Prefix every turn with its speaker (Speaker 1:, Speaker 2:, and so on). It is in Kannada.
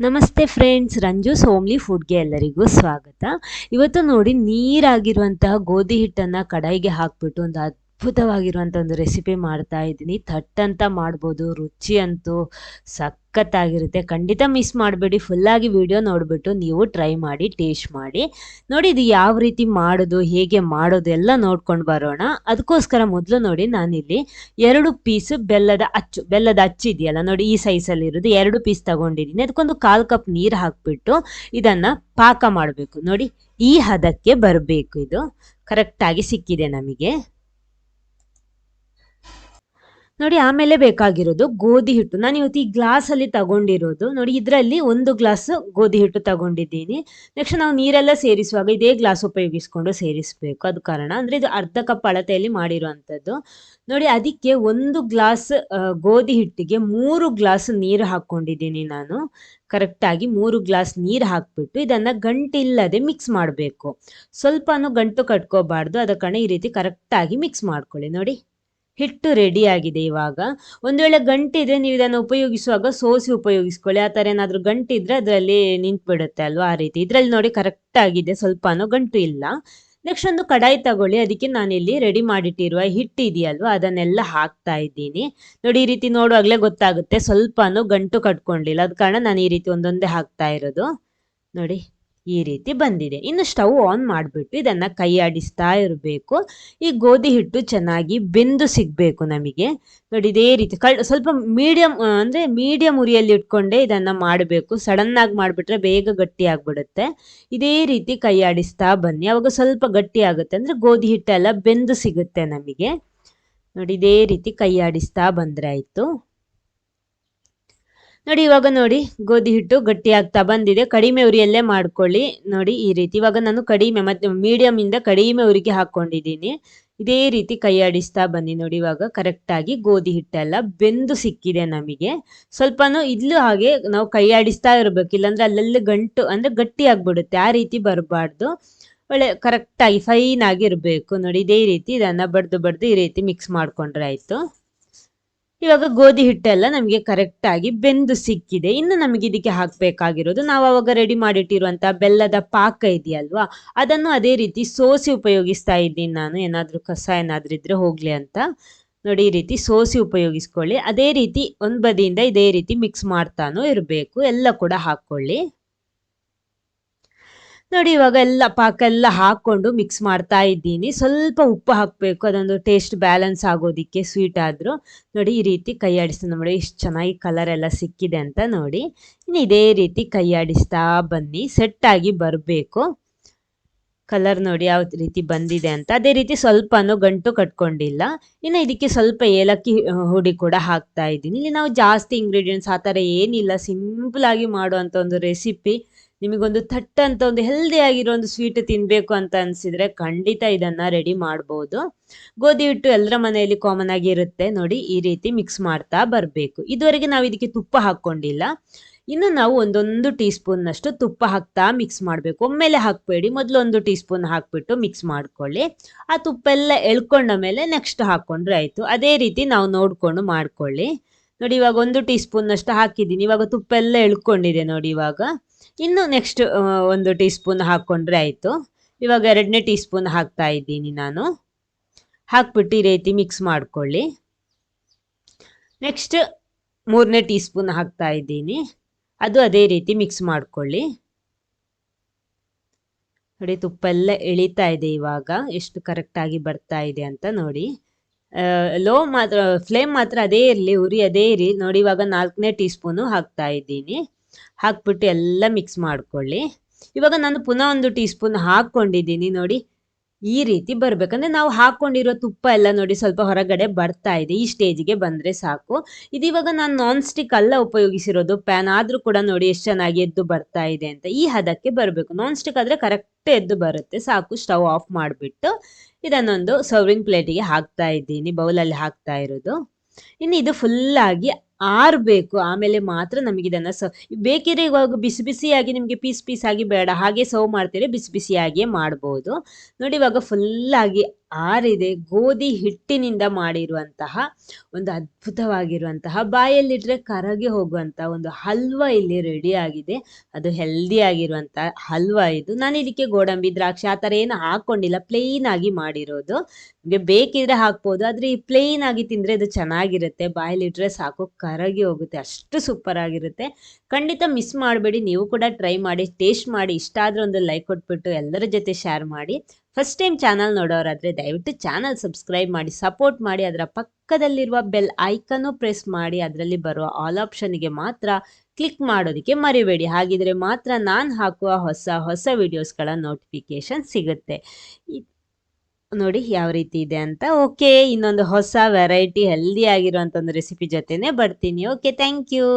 Speaker 1: ನಮಸ್ತೆ ಫ್ರೆಂಡ್ಸ್ ರಂಜೂಸ್ ಹೋಮ್ಲಿ ಫುಡ್ಗೆ ಎಲ್ಲರಿಗೂ ಸ್ವಾಗತ. ಇವತ್ತು ನೋಡಿ ನೀರಾಗಿರುವಂತಹ ಗೋಧಿ ಹಿಟ್ಟನ್ನು ಕಡಾಯಿಗೆ ಹಾಕ್ಬಿಟ್ಟು ಒಂದು ಅದ್ಭುತವಾಗಿರುವಂಥ ಒಂದು ರೆಸಿಪಿ ಮಾಡ್ತಾ ಇದ್ದೀನಿ. ಥಟ್ ಅಂತ ಮಾಡ್ಬೋದು ರುಚಿ ಅಂತೂ ಸಖತ್ತಾಗಿರುತ್ತೆ. ಖಂಡಿತ ಮಿಸ್ ಮಾಡಬೇಡಿ. ಫುಲ್ಲಾಗಿ ವಿಡಿಯೋ ನೋಡಿಬಿಟ್ಟು ನೀವು ಟ್ರೈ ಮಾಡಿ ಟೇಸ್ಟ್ ಮಾಡಿ. ನೋಡಿ ಇದು ಯಾವ ರೀತಿ ಮಾಡೋದು, ಹೇಗೆ ಮಾಡೋದು ಎಲ್ಲ ನೋಡ್ಕೊಂಡು ಬರೋಣ. ಅದಕ್ಕೋಸ್ಕರ ಮೊದಲು ನೋಡಿ ನಾನಿಲ್ಲಿ ಎರಡು ಪೀಸ್ ಬೆಲ್ಲದ ಅಚ್ಚು ಬೆಲ್ಲದ ಅಚ್ಚು ಇದೆಯಲ್ಲ, ನೋಡಿ ಈ ಸೈಸಲ್ಲಿರೋದು ಎರಡು ಪೀಸ್ ತಗೊಂಡಿದ್ದೀನಿ. ಅದಕ್ಕೊಂದು ಕಾಲು ಕಪ್ ನೀರು ಹಾಕ್ಬಿಟ್ಟು ಇದನ್ನು ಪಾಕ ಮಾಡಬೇಕು. ನೋಡಿ ಈ ಹದಕ್ಕೆ ಬರಬೇಕು ಇದು. ಕರೆಕ್ಟಾಗಿ ಸಿಕ್ಕಿದೆ ನಮಗೆ. ನೋಡಿ, ಆಮೇಲೆ ಬೇಕಾಗಿರೋದು ಗೋಧಿ ಹಿಟ್ಟು. ನಾನು ಇವತ್ತು ಈ ಗ್ಲಾಸಲ್ಲಿ ತಗೊಂಡಿರೋದು. ನೋಡಿ, ಇದರಲ್ಲಿ ಒಂದು ಗ್ಲಾಸ್ ಗೋಧಿ ಹಿಟ್ಟು ತಗೊಂಡಿದ್ದೀನಿ. ನೆಕ್ಸ್ಟ್ ನಾವು ನೀರೆಲ್ಲ ಸೇರಿಸುವಾಗ ಇದೇ ಗ್ಲಾಸ್ ಉಪಯೋಗಿಸ್ಕೊಂಡು ಸೇರಿಸಬೇಕು. ಅದು ಕಾರಣ. ಅಂದ್ರೆ ಇದು ಅರ್ಧ ಕಪ್ ಅಳತೆಯಲ್ಲಿ ಮಾಡಿರುವಂಥದ್ದು. ನೋಡಿ, ಅದಕ್ಕೆ ಒಂದು ಗ್ಲಾಸ್ ಗೋಧಿ ಹಿಟ್ಟಿಗೆ ಮೂರು ಗ್ಲಾಸ್ ನೀರು ಹಾಕೊಂಡಿದ್ದೀನಿ ನಾನು. ಕರೆಕ್ಟಾಗಿ ಮೂರು ಗ್ಲಾಸ್ ನೀರು ಹಾಕ್ಬಿಟ್ಟು ಇದನ್ನ ಗಂಟಿಲ್ಲದೆ ಮಿಕ್ಸ್ ಮಾಡಬೇಕು. ಸ್ವಲ್ಪನೂ ಗಂಟು ಕಟ್ಕೋಬಾರ್ದು. ಅದ ಕಾರಣ ಈ ರೀತಿ ಕರೆಕ್ಟಾಗಿ ಮಿಕ್ಸ್ ಮಾಡ್ಕೊಳ್ಳಿ. ನೋಡಿ. ಹಿಟ್ಟು ರೆಡಿ ಆಗಿದೆ ಇವಾಗ. ಒಂದು ವೇಳೆ ಗಂಟಿದ್ರೆ ನೀವು ಇದನ್ನು ಉಪಯೋಗಿಸುವಾಗ ಸೋಸಿ ಉಪಯೋಗಿಸ್ಕೊಳ್ಳಿ. ಆ ಥರ ಏನಾದರೂ ಗಂಟಿದ್ರೆ ಅದರಲ್ಲಿ ನಿಂತ್ಬಿಡುತ್ತೆ ಅಲ್ವಾ ಆ ರೀತಿ. ಇದರಲ್ಲಿ ನೋಡಿ ಕರೆಕ್ಟ್ ಆಗಿದೆ. ಸ್ವಲ್ಪನೂ ಗಂಟು ಇಲ್ಲ. ನೆಕ್ಸ್ಟ್ ಒಂದು ಕಡಾಯಿ ತಗೊಳ್ಳಿ. ಅದಕ್ಕೆ ನಾನು ಇಲ್ಲಿ ರೆಡಿ ಮಾಡಿಟ್ಟಿರುವ ಹಿಟ್ಟು ಇದೆಯಲ್ವಾ? ಅದನ್ನೆಲ್ಲ ಹಾಕ್ತಾ ಇದ್ದೀನಿ. ನೋಡಿ ಈ ರೀತಿ ನೋಡುವಾಗಲೇ ಗೊತ್ತಾಗುತ್ತೆ. ಸ್ವಲ್ಪನೂ ಗಂಟು ಕಟ್ಕೊಂಡಿಲ್ಲ. ಅದ ಕಾರಣ ನಾನು ಈ ರೀತಿ ಒಂದೊಂದೇ ಹಾಕ್ತಾ ಇರೋದು. ನೋಡಿ. ಈ ರೀತಿ ಬಂದಿದೆ. ಇನ್ನು ಸ್ಟವ್ ಆನ್ ಮಾಡಿಬಿಟ್ಟು ಇದನ್ನು ಕೈ ಆಡಿಸ್ತಾ ಇರಬೇಕು. ಈ ಗೋಧಿ ಹಿಟ್ಟು ಚೆನ್ನಾಗಿ ಬೆಂದು ಸಿಗಬೇಕು ನಮಗೆ. ನೋಡಿ, ಇದೇ ರೀತಿ ಕಳ್ ಸ್ವಲ್ಪ ಮೀಡಿಯಮ್ ಅಂದರೆ ಮೀಡಿಯಮ್ ಉರಿಯಲ್ಲಿ ಇಟ್ಕೊಂಡೇ ಇದನ್ನು ಮಾಡಬೇಕು. ಸಡನ್ನಾಗಿ ಮಾಡಿಬಿಟ್ರೆ ಬೇಗ ಗಟ್ಟಿ ಆಗಿಬಿಡುತ್ತೆ. ಇದೇ ರೀತಿ ಕೈ ಆಡಿಸ್ತಾ ಬನ್ನಿ. ಅವಾಗ ಸ್ವಲ್ಪ ಗಟ್ಟಿ ಆಗುತ್ತೆ. ಅಂದರೆ ಗೋಧಿ ಹಿಟ್ಟೆಲ್ಲ ಬೆಂದು ಸಿಗುತ್ತೆ ನಮಗೆ. ನೋಡಿ, ಇದೇ ರೀತಿ ಕೈ ಆಡಿಸ್ತಾ ಬಂದರೆ ಆಯಿತು. ನೋಡಿ, ಇವಾಗ ನೋಡಿ, ಗೋಧಿ ಹಿಟ್ಟು ಗಟ್ಟಿ ಆಗ್ತಾ ಬಂದಿದೆ. ಕಡಿಮೆ ಉರಿಯಲ್ಲೇ ಮಾಡ್ಕೊಳ್ಳಿ. ನೋಡಿ, ಈ ರೀತಿ. ಇವಾಗ ನಾನು ಕಡಿಮೆ, ಮತ್ತೆ ಮೀಡಿಯಮ್ ಇಂದ ಕಡಿಮೆ ಉರಿಗೆ ಹಾಕೊಂಡಿದ್ದೀನಿ ಇದೇ ರೀತಿ ಕೈ ಆಡಿಸ್ತಾ ಬನ್ನಿ. ನೋಡಿ, ಇವಾಗ ಕರೆಕ್ಟಾಗಿ ಗೋಧಿ ಹಿಟ್ಟೆಲ್ಲ ಬೆಂದು ಸಿಕ್ಕಿದೆ ನಮಗೆ. ಸ್ವಲ್ಪನೂ ಇದ್ಲು ಹಾಗೆ ನಾವು ಕೈ ಆಡಿಸ್ತಾ ಇರಬೇಕು. ಇಲ್ಲಾಂದ್ರೆ ಅಲ್ಲಲ್ಲಿ ಗಂಟು, ಅಂದ್ರೆ ಗಟ್ಟಿ ಆಗ್ಬಿಡುತ್ತೆ. ಆ ರೀತಿ ಬರಬಾರ್ದು. ಒಳ್ಳೆ ಕರೆಕ್ಟಾಗಿ ಫೈನ್ ಆಗಿರಬೇಕು. ನೋಡಿ, ಇದೇ ರೀತಿ ಇದನ್ನು ಬಡ್ದು ಬಡ್ದು ಈ ರೀತಿ ಮಿಕ್ಸ್ ಮಾಡ್ಕೊಂಡ್ರೆ ಆಯಿತು. ಇವಾಗ ಗೋಧಿ ಹಿಟ್ಟೆಲ್ಲ ನಮಗೆ ಕರೆಕ್ಟಾಗಿ ಬೆಂದು ಸಿಕ್ಕಿದೆ. ಇನ್ನು ನಮಗೆ ಇದಕ್ಕೆ ಹಾಕಬೇಕಾಗಿರೋದು ನಾವು ಅವಾಗ ರೆಡಿ ಮಾಡಿಟ್ಟಿರುವಂಥ ಬೆಲ್ಲದ ಪಾಕ ಇದೆಯಲ್ವಾ? ಅದನ್ನು ಅದೇ ರೀತಿ ಸೋಸಿ ಉಪಯೋಗಿಸ್ತಾ ಇದ್ದೀನಿ ನಾನು. ಏನಾದರೂ ಕಸ ಏನಾದರೂ ಇದ್ರೆ ಹೋಗಲಿ ಅಂತ. ನೋಡಿ, ಈ ರೀತಿ ಸೋಸಿ ಉಪಯೋಗಿಸ್ಕೊಳ್ಳಿ. ಅದೇ ರೀತಿ ಒಂದು ಬದಿಯಿಂದ ಇದೇ ರೀತಿ ಮಿಕ್ಸ್ ಮಾಡ್ತಾನೂ ಇರಬೇಕು. ಎಲ್ಲ ಕೂಡ ಹಾಕ್ಕೊಳ್ಳಿ. ನೋಡಿ, ಇವಾಗ ಎಲ್ಲ ಪಾಕ ಎಲ್ಲ ಹಾಕ್ಕೊಂಡು ಮಿಕ್ಸ್ ಮಾಡ್ತಾ ಇದ್ದೀನಿ. ಸ್ವಲ್ಪ ಉಪ್ಪು ಹಾಕಬೇಕು, ಅದೊಂದು ಟೇಸ್ಟ್ ಬ್ಯಾಲೆನ್ಸ್ ಆಗೋದಿಕ್ಕೆ ಸ್ವೀಟ್ ಆದರೂ. ನೋಡಿ, ಈ ರೀತಿ ಕೈ ಆಡಿಸ್ತಾ ನೋಡಿ, ಇಷ್ಟು ಚೆನ್ನಾಗಿ ಕಲರ್ ಎಲ್ಲ ಸಿಕ್ಕಿದೆ ಅಂತ ನೋಡಿ. ಇನ್ನು ಇದೇ ರೀತಿ ಕೈ ಆಡಿಸ್ತಾ ಬನ್ನಿ ಸೆಟ್ಟಾಗಿ ಬರಬೇಕು. ಕಲರ್ ನೋಡಿ ಯಾವ ರೀತಿ ಬಂದಿದೆ ಅಂತ. ಅದೇ ರೀತಿ ಸ್ವಲ್ಪನೂ ಗಂಟು ಕಟ್ಕೊಂಡಿಲ್ಲ. ಇನ್ನು ಇದಕ್ಕೆ ಸ್ವಲ್ಪ ಏಲಕ್ಕಿ ಹುಡಿ ಕೂಡ ಹಾಕ್ತಾ ಇದ್ದೀನಿ. ಇಲ್ಲಿ ನಾವು ಜಾಸ್ತಿ ಇಂಗ್ರೀಡಿಯೆಂಟ್ಸ್ ಆ ಥರ ಏನಿಲ್ಲ. ಸಿಂಪಲ್ ಆಗಿ ಮಾಡುವಂಥ ಒಂದು ರೆಸಿಪಿ ನಿಮಗೊಂದು ಥಟ್ ಅಂತ ಒಂದು ಹೆಲ್ದಿ ಆಗಿರೋ ಒಂದು ಸ್ವೀಟ್ ತಿನ್ಬೇಕು ಅಂತ ಅನ್ಸಿದ್ರೆ ಖಂಡಿತ ಇದನ್ನ ರೆಡಿ ಮಾಡ್ಬೋದು. ಗೋಧಿ ಹಿಟ್ಟು ಎಲ್ಲರ ಮನೆಯಲ್ಲಿ ಕಾಮನ್ ಆಗಿ ಇರುತ್ತೆ. ನೋಡಿ, ಈ ರೀತಿ ಮಿಕ್ಸ್ ಮಾಡ್ತಾ ಬರಬೇಕು. ಇದುವರೆಗೆ ನಾವು ಇದಕ್ಕೆ ತುಪ್ಪ ಹಾಕೊಂಡಿಲ್ಲ ಇನ್ನು ನಾವು ಒಂದೊಂದು ಟೀ ಸ್ಪೂನ್ನಷ್ಟು ತುಪ್ಪ ಹಾಕ್ತಾ ಮಿಕ್ಸ್ ಮಾಡಬೇಕು. ಒಮ್ಮೆಲೆ ಹಾಕಬೇಡಿ. ಮೊದಲು ಒಂದು ಟೀ ಸ್ಪೂನ್ ಹಾಕ್ಬಿಟ್ಟು ಮಿಕ್ಸ್ ಮಾಡ್ಕೊಳ್ಳಿ. ಆ ತುಪ್ಪ ಎಲ್ಲ ಎಳ್ಕೊಂಡ ಮೇಲೆ ನೆಕ್ಸ್ಟ್ ಹಾಕೊಂಡ್ರೆ ಆಯಿತು. ಅದೇ ರೀತಿ ನಾವು ನೋಡಿಕೊಂಡು ಮಾಡ್ಕೊಳ್ಳಿ. ನೋಡಿ, ಇವಾಗ ಒಂದು ಟೀ ಸ್ಪೂನ್ನಷ್ಟು ಹಾಕಿದ್ದೀನಿ. ಇವಾಗ ತುಪ್ಪ ಎಲ್ಲ ಎಳ್ಕೊಂಡಿದೆ ನೋಡಿ ಇವಾಗ. ಇನ್ನು ನೆಕ್ಸ್ಟ್ ಒಂದು ಟೀ ಸ್ಪೂನ್ ಹಾಕ್ಕೊಂಡ್ರೆ ಆಯಿತು. ಇವಾಗ ಎರಡನೇ ಟೀ ಸ್ಪೂನ್ ಹಾಕ್ತಾ ಇದ್ದೀನಿ ನಾನು. ಹಾಕ್ಬಿಟ್ಟು ಈ ರೀತಿ ಮಿಕ್ಸ್ ಮಾಡ್ಕೊಳ್ಳಿ. ನೆಕ್ಸ್ಟ್ ಮೂರನೇ ಟೀ ಸ್ಪೂನ್ ಹಾಕ್ತಾ ಇದ್ದೀನಿ. ಅದು ಅದೇ ರೀತಿ ಮಿಕ್ಸ್ ಮಾಡ್ಕೊಳ್ಳಿ. ನೋಡಿ ತುಪ್ಪ ಎಲ್ಲ ಎಳಿತಾ ಇದೆ ಇವಾಗ. ಎಷ್ಟು ಕರೆಕ್ಟಾಗಿ ಬರ್ತಾ ಇದೆ ಅಂತ ನೋಡಿ. ಲೋ ಮಾತ್ರ, ಫ್ಲೇಮ್ ಮಾತ್ರ ಅದೇ ಇರಲಿ, ಉರಿ ಅದೇ ಇರಿ. ನೋಡಿ, ಇವಾಗ ನಾಲ್ಕನೇ ಟೀ ಸ್ಪೂನು ಹಾಕ್ತಾ ಇದ್ದೀನಿ. ಹಾಕ್ಬಿಟ್ಟು ಎಲ್ಲ ಮಿಕ್ಸ್ ಮಾಡ್ಕೊಳ್ಳಿ. ಇವಾಗ ನಾನು ಪುನಃ ಒಂದು ಟೀ ಸ್ಪೂನ್ ಹಾಕ್ಕೊಂಡಿದ್ದೀನಿ. ನೋಡಿ ಈ ರೀತಿ ಬರ್ಬೇಕಂದ್ರೆ ನಾವು ಹಾಕೊಂಡಿರೋ ತುಪ್ಪ ಎಲ್ಲ ನೋಡಿ ಸ್ವಲ್ಪ ಹೊರಗಡೆ ಬರ್ತಾ ಇದೆ. ಈ ಸ್ಟೇಜ್ಗೆ ಬಂದ್ರೆ ಸಾಕು. ಇದು ನಾನು ನಾನ್ ಸ್ಟಿಕ್ ಅಲ್ಲ ಉಪಯೋಗಿಸಿರೋದು. ಪ್ಯಾನ್ ಆದ್ರೂ ಕೂಡ ನೋಡಿ ಎಷ್ಟು ಚೆನ್ನಾಗಿ ಎದ್ದು ಬರ್ತಾ ಇದೆ ಅಂತ. ಈ ಹದಕ್ಕೆ ಬರಬೇಕು. ನಾನ್ ಸ್ಟಿಕ್ ಆದ್ರೆ ಕರೆಕ್ಟ್ ಎದ್ದು ಬರುತ್ತೆ. ಸಾಕು. ಸ್ಟವ್ ಆಫ್ ಮಾಡಿಬಿಟ್ಟು ಇದನ್ನೊಂದು ಸರ್ವಿಂಗ್ ಪ್ಲೇಟಿಗೆ ಹಾಕ್ತಾ ಇದ್ದೀನಿ. ಬೌಲಲ್ಲಿ ಹಾಕ್ತಾ ಇರೋದು. ಇನ್ನು ಇದು ಫುಲ್ಲಾಗಿ ಆರಬೇಕು ಆಮೇಲೆ ಮಾತ್ರ ನಮಗೆ ಇದನ್ನು ಸ, ಬೇಕಿದ್ರೆ ಇವಾಗ ಬಿಸಿ ಬಿಸಿಯಾಗಿ ನಿಮಗೆ ಪೀಸ್ ಪೀಸ್ ಆಗಿ ಬೇಡ, ಹಾಗೆ ಸರ್ವ್ ಮಾಡ್ತೀರಿ ಬಿಸಿ ಬಿಸಿಯಾಗಿಯೇ ಮಾಡ್ಬೋದು. ನೋಡಿ ಇವಾಗ ಫುಲ್ಲಾಗಿ ಆರಿದೆ ಗೋಧಿ ಹಿಟ್ಟಿನಿಂದ ಮಾಡಿರುವಂತಹ ಒಂದು ಅದ್ಭುತವಾಗಿರುವಂತಹ ಬಾಯಲ್ಲಿಟ್ರೆ ಕರಗಿ ಹೋಗುವಂತಹ ಒಂದು ಹಲ್ವಾ ಇಲ್ಲಿ ರೆಡಿ ಆಗಿದೆ. ಅದು ಹೆಲ್ದಿ ಆಗಿರುವಂತಹ ಹಲ್ವಾ ಇದು. ನಾನು ಇದಕ್ಕೆ ಗೋಡಂಬಿ, ದ್ರಾಕ್ಷಿ ಆ ಥರ ಏನು ಹಾಕೊಂಡಿಲ್ಲ. ಪ್ಲೇನ್ ಆಗಿ ಮಾಡಿರೋದು. ನಿಮಗೆ ಬೇಕಿದ್ರೆ ಹಾಕ್ಬೋದು. ಆದ್ರೆ ಈ ಪ್ಲೇನ್ ಆಗಿ ತಿಂದ್ರೆ ಅದು ಚೆನ್ನಾಗಿರುತ್ತೆ. ಬಾಯಲ್ಲಿಟ್ರೆ ಸಾಕು, ಕರಗಿ ಹೋಗುತ್ತೆ. ಅಷ್ಟು ಸೂಪರ್ ಆಗಿರುತ್ತೆ. ಖಂಡಿತ ಮಿಸ್ ಮಾಡಬೇಡಿ. ನೀವು ಕೂಡ ಟ್ರೈ ಮಾಡಿ ಟೇಸ್ಟ್ ಮಾಡಿ. ಇಷ್ಟ ಆದ್ರೆ ಒಂದು ಲೈಕ್ ಕೊಟ್ಬಿಟ್ಟು ಎಲ್ಲರ ಜೊತೆ ಶೇರ್ ಮಾಡಿ. ಫಸ್ಟ್ ಟೈಮ್ ಚಾನಲ್ ನೋಡೋರಾದರೆ ದಯವಿಟ್ಟು ಚಾನಲ್ ಸಬ್ಸ್ಕ್ರೈಬ್ ಮಾಡಿ ಸಪೋರ್ಟ್ ಮಾಡಿ, ಅದರ ಪಕ್ಕದಲ್ಲಿರುವ ಬೆಲ್ ಐಕನ್ನು ಪ್ರೆಸ್ ಮಾಡಿ, ಅದರಲ್ಲಿ ಬರುವ ಆಲ್ ಆಪ್ಷನ್ಗೆ ಮಾತ್ರ ಕ್ಲಿಕ್ ಮಾಡೋದಕ್ಕೆ ಮರಿಬೇಡಿ. ಹಾಗಿದ್ರೆ ಮಾತ್ರ ನಾನು ಹಾಕುವ ಹೊಸ ಹೊಸ ವಿಡಿಯೋಸ್ಗಳ ನೋಟಿಫಿಕೇಶನ್ ಸಿಗುತ್ತೆ. ನೋಡಿ ಯಾವ ರೀತಿ ಇದೆ ಅಂತ. ಓಕೆ ಇನ್ನೊಂದು ಹೊಸ ವೆರೈಟಿ ಹೆಲ್ದಿ ಆಗಿರುವಂಥ ಒಂದು ರೆಸಿಪಿ ಜೊತೆನೆ ಬರ್ತೀನಿ. Okay thank you